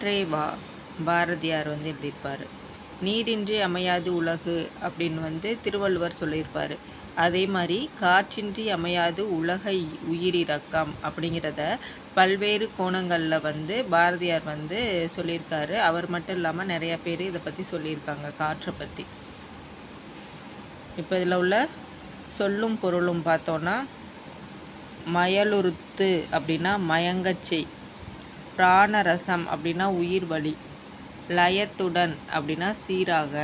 காற்றே வா பாரதியார் வந்து எழுதியிருப்பார். நீரின்றி அமையாது உலகு அப்படின்னு வந்து திருவள்ளுவர் சொல்லியிருப்பார். அதே மாதிரி காற்றின்றி அமையாது உலகை உயிரிறக்கம் அப்படிங்கிறத பல்வேறு கோணங்களில் வந்து பாரதியார் வந்து சொல்லியிருக்காரு. அவர் மட்டும் இல்லாமல் நிறைய பேர் இதை பற்றி சொல்லியிருக்காங்க காற்றை பற்றி இப்போ இதில் உள்ள சொல்லும் பொருளும் பார்த்தோன்னா மயலுறுத்து அப்படின்னா மயங்கச்செய் பிராணரசம் அப்படின்னா உயிர் வலி லயத்துடன் அப்படின்னா சீராக.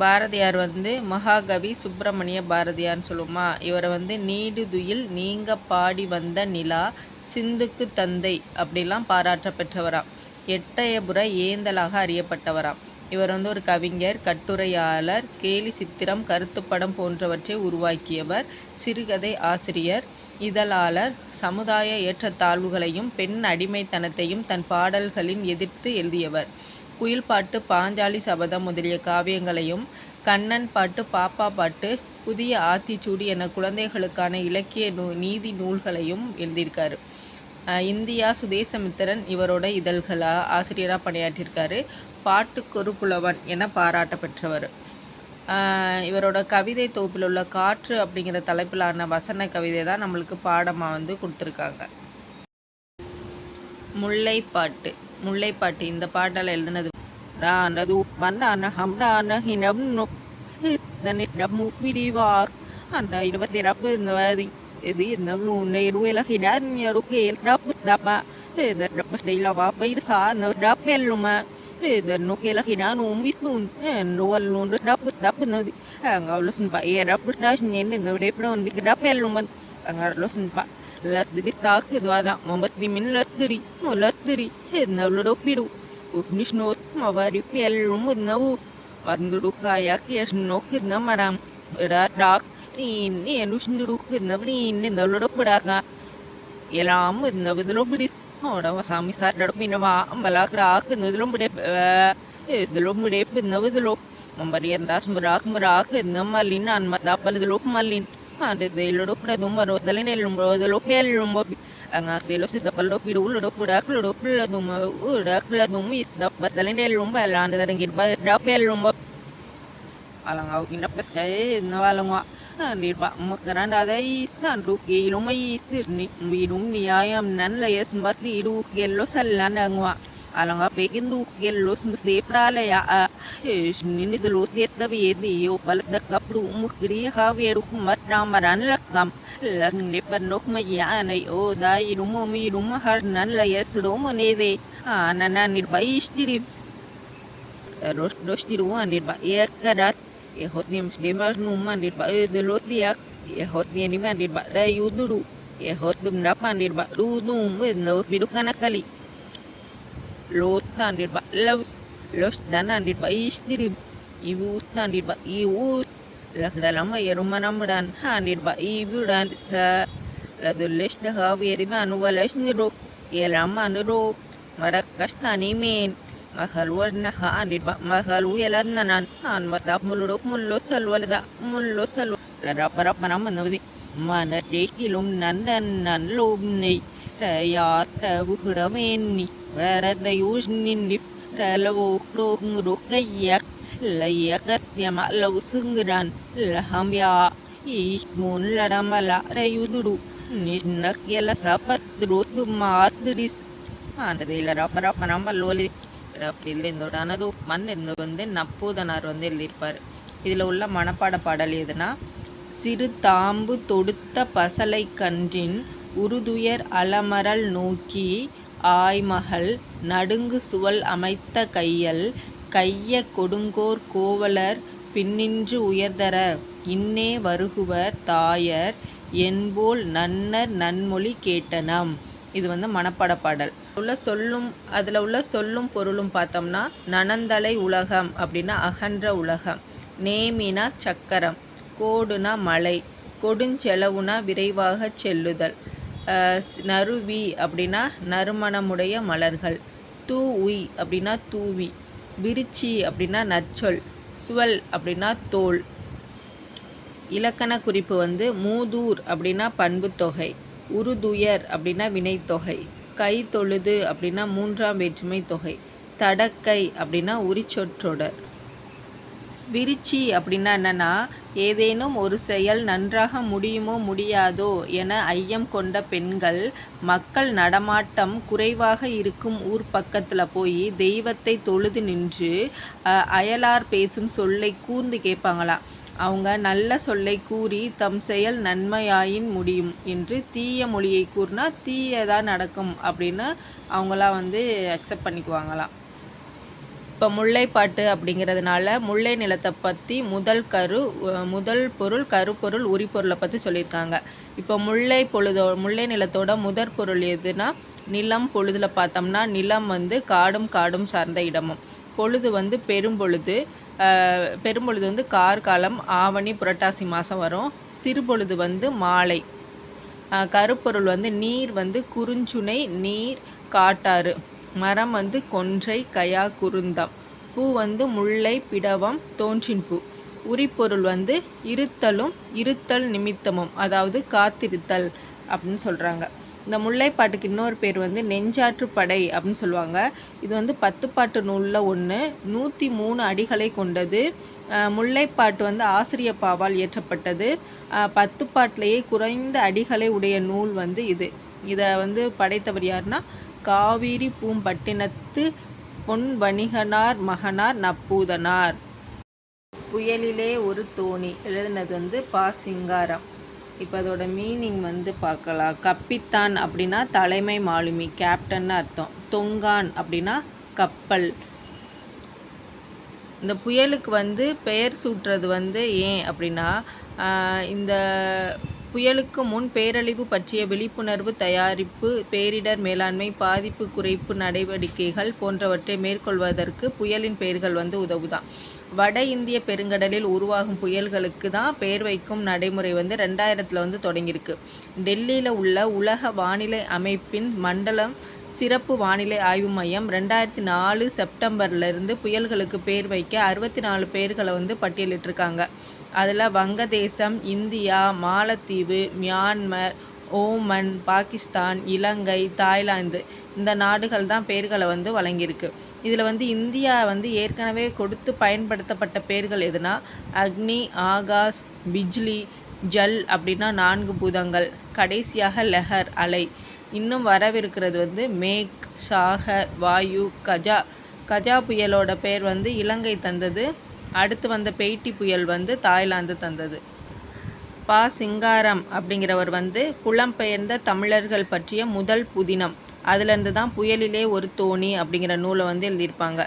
பாரதியார் வந்து மகாகவி சுப்பிரமணிய பாரதியார்னு சொல்லுமா இவரை வந்து நீடுதுயில் நீங்க பாடி வந்த நிலா சிந்துக்கு தந்தை அப்படிலாம் பாராட்ட பெற்றவராம். எட்டயபுர ஏந்தலாக அறியப்பட்டவராம். இவர் வந்து ஒரு கவிஞர் கட்டுரையாளர் கேலி சித்திரம் கருத்துப்படம் போன்றவற்றை உருவாக்கியவர் சிறுகதை ஆசிரியர் இதழாளர் சமுதாய ஏற்றத்தாழ்வுகளையும் பெண் அடிமைத்தனத்தையும் தன் பாடல்களின் எதிர்த்து எழுதியவர். குயில் பாட்டு பாஞ்சாலி சபதம் முதலிய காவியங்களையும் கண்ணன் பாட்டு பாப்பா பாட்டு புதிய ஆத்திச்சூடி என குழந்தைகளுக்கான இலக்கிய நூ நீதி நூல்களையும் எழுதியிருக்காரு. இந்தியா சுதேசமித்திரன் இவரோட இதழ்களாக ஆசிரியராக பணியாற்றியிருக்காரு. பாட்டுக்கொரு புலவன் என பாராட்ட பெற்றவர் இவரோட கவிதை தொகுப்பில் உள்ள காற்று அப்படிங்கிற தலைப்பிலான வசன கவிதை தான் நம்மளுக்கு பாடமாக வந்து கொடுத்துருக்காங்க. முல்லைப்பாட்டு முல்லைப்பாட்டு இந்த பாட்டால் எழுதுனது ரானது மன்னான ஹம்ரான ஹினம் விரிவார் அந்த இருபத்தி ரப்பு இந்த மாதிரி இது எழுதுமை Pwedeng kailan kinanumit noon. Walun dapat dapat na ang aulosin pa dapat na sinin na repron di dapat lumat ang aulosin pa. Latdiri tak dwada mamat di min latdiri no latdiri navlo pidu. Upnishnot mawari pelum navu panduru kaya kiyas nokid na maram. Radak ini enusnduru kidnavri ini navlo pidaka. எல்லாம் இந்த விதிலோ பிடிச்சு Orang-orang misal darab minwa malak rak nudrum berep nudrum berep nudrum memberi endas merak merak namalin an mata paludrup malin ada delodop na dumaro dalin elumro delop elumbo angak delo si dapalo pidul dop rak dop la dum rak la dum it dap dalin elumbo ala anda darengir ba dap elumbo alang au kinapes ஆனா நிர்பயிஷ்டிரி ரோஷ்டிருவோம் நிர்பா ஏக்கடா ya hotnya mas demar numan di pak eh dulu dia ya. Hotnya di mana di pak dayu dulu ya hot dum dapan di pak lu numen lu biduk anak kali. Lutan di pak los los danan di pak istri ibu tan di pak ibu. Lah dalam ya rumah namran han di pak ibu dan sa. Lah dulu les dah kau ya di mana nuwalas ya lama nuruk marak kastani min. مثل والنهار مثل يلدنا نان مطاف ملوك ملوسل ولدا ملوسل رب ربنا منودي மனதிலும் நந்தன் நல்லும் நெய் தயாத்த உகுடமேன்னி வரதையூஷ்னின்னி தலவோக்டோங் ருக்கையக் லயகத்யம லவுசுங்குரான் லஹம்யா ஈகுன் லடமலாரையுதுடு நிஷ்ணக் எல சபத்ருத்து மாத்ரிஸ் ஆண்டதையில் ரப்பரப்பனம் வல்லோலி எழுதியிருப்பார் அப்படி எழுதியிருந்தோட அனது மண்ணிருந்து வந்து நப்பூதனார் வந்து எழுதியிருப்பார் இதில் உள்ள மனப்பாட பாடல் எதுனா சிறு தாம்பு தொடுத்த பசலை கன்றின் உருதுயர் அலமரல் நோக்கி ஆய்மகள் நடுங்கு சுவல் அமைத்த கையல் கைய கொடுங்கோர் கோவலர் பின்னின்று உயர்தர இன்னே வருகுவர் தாயர் என்போல் நன்னர் நன்மொழி கேட்டனம் இது வந்து மனப்பாட பாடல் உள்ள சொல்லும் அதில் உள்ள சொல்லும் பொருளும் பார்த்தோம்னா நனந்தலை உலகம் அப்படின்னா அகன்ற உலகம். நேமினா சக்கரம் கோடுனா மலை கொடுஞ்செலவுனா விரைவாக செல்லுதல். நறுவி அப்படின்னா நறுமணமுடைய மலர்கள். தூ உய் அப்படின்னா தூவி. விருச்சி அப்படின்னா நற்சொல். சுவல் அப்படின்னா தோல். இலக்கண குறிப்பு வந்து மூதூர் அப்படின்னா பண்புத்தொகை உருதுயர் அப்படின்னா வினைத்தொகை. கை தொழுது அப்படின்னா மூன்றாம் வேற்றுமை தொகை. தடக்கை அப்படின்னா உரிச்சொற்றொடர் விரிச்சி அப்படின்னா என்னன்னா ஏதேனும் ஒரு செயல் நன்றாக முடியுமோ முடியாதோ என ஐயம் கொண்ட பெண்கள் மக்கள் நடமாட்டம் குறைவாக இருக்கும் ஊர் பக்கத்தில் போய் தெய்வத்தை தொழுது நின்று அயலார் பேசும் சொல்லை கூர்ந்து கேட்பாங்களாம் அவங்க நல்ல சொல்லை கூறி தம் செயல் நன்மையாயின் முடியும் என்று தீய மொழியை கூறினா தீயதாக நடக்கும் அப்படின்னு அவங்களாம் வந்து அக்செப்ட் பண்ணிக்குவாங்களாம் இப்போ முல்லைப்பாட்டு அப்படிங்கிறதுனால முல்லை நிலத்தை பற்றி முதல் கரு முதல் பொருள் கருப்பொருள் உரிப்பொருளை பற்றி சொல்லியிருக்காங்க. இப்போ முல்லை பொழுதோ முல்லை நிலத்தோட முதற் பொருள் எதுனா நிலம் பொழுதுல பார்த்தோம்னா நிலம் வந்து காடும் காடும் சார்ந்த இடமும். பொழுது வந்து பெரும்பொழுது பொழுது பெரும்பொழுது வந்து கார்காலம் ஆவணி புரட்டாசி மாதம் வரும். சிறுபொழுது வந்து மாலை. கருப்பொருள் வந்து நீர் வந்து குறுஞ்சுனை நீர் காட்டாறு. மரம் வந்து கொன்றை கயா குருந்தம் பூ வந்து முல்லை பிடவம் தோன்றின் பூ. உரிப்பொருள் வந்து இருத்தலும் இருத்தல் நிமித்தமும் அதாவது காத்திருத்தல் அப்படின்னு சொல்கிறாங்க இந்த முல்லைப்பாட்டுக்கு இன்னொரு பேர் வந்து நெஞ்சாற்று படை அப்படின்னு சொல்லுவாங்க. இது வந்து பத்து பாட்டு நூலில் ஒன்று நூற்றி மூணு அடிகளை கொண்டது. முல்லைப்பாட்டு வந்து ஆசிரியப்பாவால் இயற்றப்பட்டது. பத்து பாட்டிலேயே குறைந்த அடிகளை உடைய நூல் வந்து இது. இதை வந்து படைத்தவர் யாருன்னா காவிரி பூம்பட்டினத்து பொன் வணிகனார் மகனார் நப்பூதனார். புயலிலே ஒரு தோணி எழுதினது வந்து பா சிங்காரம். இப்போ அதோட மீனிங் வந்து பார்க்கலாம். கப்பித்தான் அப்படின்னா தலைமை மாலுமி கேப்டன்னு அர்த்தம். தொங்கான் அப்படின்னா கப்பல். இந்த புயலுக்கு வந்து பெயர் சூட்டுறது வந்து ஏன் அப்படின்னா இந்த புயலுக்கு முன் பேரழிவு பற்றிய விழிப்புணர்வு தயாரிப்பு பேரிடர் மேலாண்மை பாதிப்பு குறைப்பு நடவடிக்கைகள் போன்றவற்றை மேற்கொள்வதற்கு புயலின் பெயர்கள் வந்து உதவுதான். வட இந்திய பெருங்கடலில் உருவாகும் புயல்களுக்கு தான் பெயர் வைக்கும் நடைமுறை வந்து ரெண்டாயிரத்தில் வந்து தொடங்கியிருக்கு. டெல்லியில் உள்ள உலக வானிலை அமைப்பின் மண்டலம் சிறப்பு வானிலை ஆய்வு மையம் ரெண்டாயிரத்தி நாலு செப்டம்பர்லேருந்து புயல்களுக்கு பேர் வைக்க அறுபத்தி நாலு பேர்களை வந்து பட்டியலிட்டிருக்காங்க. அதில் வங்கதேசம் இந்தியா மாலத்தீவு Myanmar Oman Pakistan Ilangai Thailand இந்த நாடுகள் தான் பேர்களை வந்து வழங்கியிருக்கு. இதில் வந்து இந்தியா வந்து ஏற்கனவே கொடுத்து பயன்படுத்தப்பட்ட பேர்கள் எதுனா அக்னி ஆகாஷ் பிஜ்லி ஜல் அப்படின்னா நான்கு பூதங்கள் கடைசியாக லெஹர் அலை. இன்னும் வரவிருக்கிறது வந்து மேக் சாகர் வாயு கஜா. கஜா புயலோட பேர் வந்து இலங்கை தந்தது. அடுத்து வந்த பெய்ட்டி புயல் வந்து தாய்லாந்து தந்தது. பா சிங்காரம் அப்படிங்கிறவர் வந்து புலம்பெயர்ந்த தமிழர்கள் பற்றிய முதல் புதினம். அதுலேருந்து தான் புயலிலே ஒரு தோணி அப்படிங்கிற நூலை வந்து எழுதியிருப்பாங்க.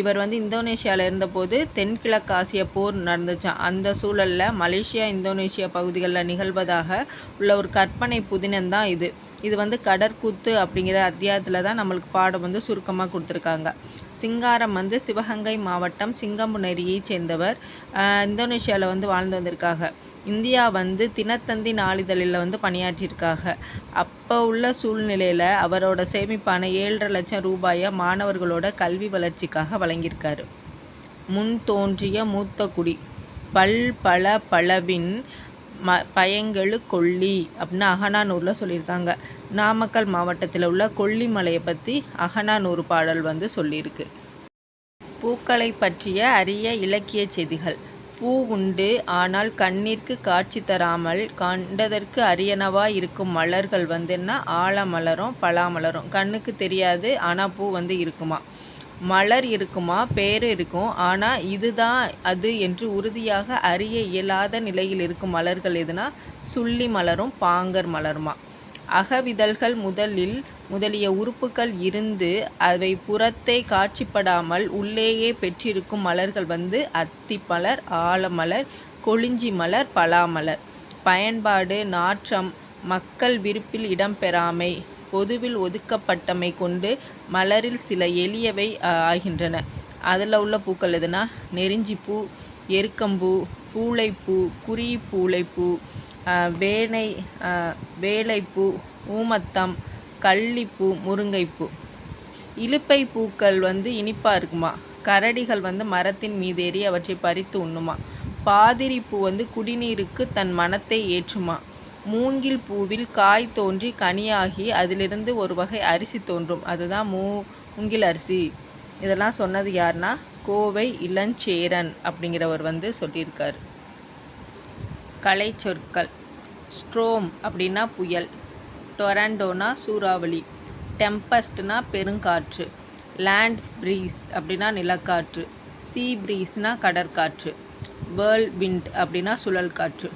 இவர் வந்து இந்தோனேஷியாவில் இருந்தபோது தென்கிழக்காசிய போர் நடந்துச்சான் அந்த சூழலில் மலேசியா இந்தோனேஷியா பகுதிகளில் நிகழ்வதாக உள்ள ஒரு கற்பனை புதினம் தான் இது. இது வந்து கடற்கூத்து அப்படிங்கிற அத்தியாயத்தில் தான் நம்மளுக்கு பாடம் வந்து சுருக்கமாக கொடுத்துருக்காங்க. சிங்காரம் வந்து சிவகங்கை மாவட்டம் சிங்கம்புணரியைச் சேர்ந்தவர் இந்தோனேஷியாவில் வந்து வாழ்ந்து வந்திருக்காங்க. இந்தியா வந்து தினத்தந்தி நாளிதழில் வந்து பணியாற்றியிருக்காங்க. அப்போ உள்ள சூழ்நிலையில் அவரோட சேமிப்பான ஏழரை லட்சம் ரூபாயை மாணவர்களோட கல்வி வளர்ச்சிக்காக வழங்கியிருக்காரு. முன் தோன்றிய மூத்த குடி பல் பல பலவின் ம பயங்கெழு கொல்லி அப்படின்னு அகனானூரில் சொல்லியிருக்காங்க. நாமக்கல் மாவட்டத்தில் உள்ள கொல்லிமலையை பற்றி அகனானூறு பாடல் வந்து சொல்லியிருக்கு. பூக்களை பற்றிய அரிய இலக்கிய செய்திகள். பூ உண்டு. ஆனால் கண்ணிற்கு காட்சி தராமல் கண்டதற்கு அரியனவா இருக்கும் மலர்கள் வந்துன்னா என்ன ஆலமலரும் பலாமலரும். கண்ணுக்கு தெரியாது ஆனால் பூ வந்து இருக்குமா? மலர் இருக்குமா? பேர் இருக்கும். ஆனால் இதுதான் அது என்று உறுதியாக அறிய இயலாத நிலையில் இருக்கும் மலர்கள் எதுனா? சுள்ளி மலரும் பாங்கர் மலருமா? அகவிதழ்கள் முதலில் முதலிய உறுப்புகள் இருந்து அவை புறத்தே காட்சிப்படாமல் உள்ளேயே பெற்றிருக்கும் மலர்கள் வந்து அத்திப்பலர் ஆலமலர் கொளிஞ்சி மலர் பலாமலர். பயன்பாடு நாற்றம் மக்கள் விருப்பில் இடம்பெறாமை பொதுவில் ஒதுக்கப்பட்டமை கொண்டு மலரில் சில எளியவை ஆகின்றன. அதில் உள்ள பூக்கள் எதுனா? நெருஞ்சிப்பூ எருக்கம்பூ பூளைப்பூ குறி பூளைப்பூ வேனை வேலைப்பூ ஊமத்தம் கள்ளிப்பூ முருங்கைப்பூ. இலுப்பை பூக்கள் வந்து இனிப்பாக இருக்குமா? கரடிகள் வந்து மரத்தின் மீதேறி அவற்றை பறித்து உண்ணுமா? பாதிரி பூ வந்து குடிநீருக்கு தன் மனத்தை ஏற்றுமா? மூங்கில் பூவில் காய் தோன்றி கனியாகி அதிலிருந்து ஒரு வகை அரிசி தோன்றும். அதுதான் மூ மூங்கில் அரிசி. இதெல்லாம் சொன்னது யாருன்னா கோவை இளஞ்சேரன் அப்படிங்கிறவர் வந்து சொல்லியிருக்கார். கலை சொற்கள் ஸ்ட்ரோம் அப்படின்னா புயல். டொராண்டோனா சூறாவளி டெம்பஸ்ட்னா பெருங்காற்று லேண்ட் ப்ரீஸ் அப்படின்னா நிலக்காற்று சீ ப்ரீஸ்னா கடற்காற்று வேர்ல் விண்ட் அப்படின்னா சுழல் காற்று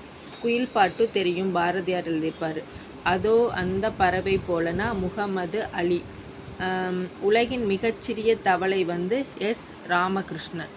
குயில் பாட்டு தெரியும் பாரதியார் எழுதியிருப்பார். அதோ அந்த பறவை போலனா முகமது அலி. உலகின் மிகச்சிறிய தவளை வந்து எஸ். ராமகிருஷ்ணன்.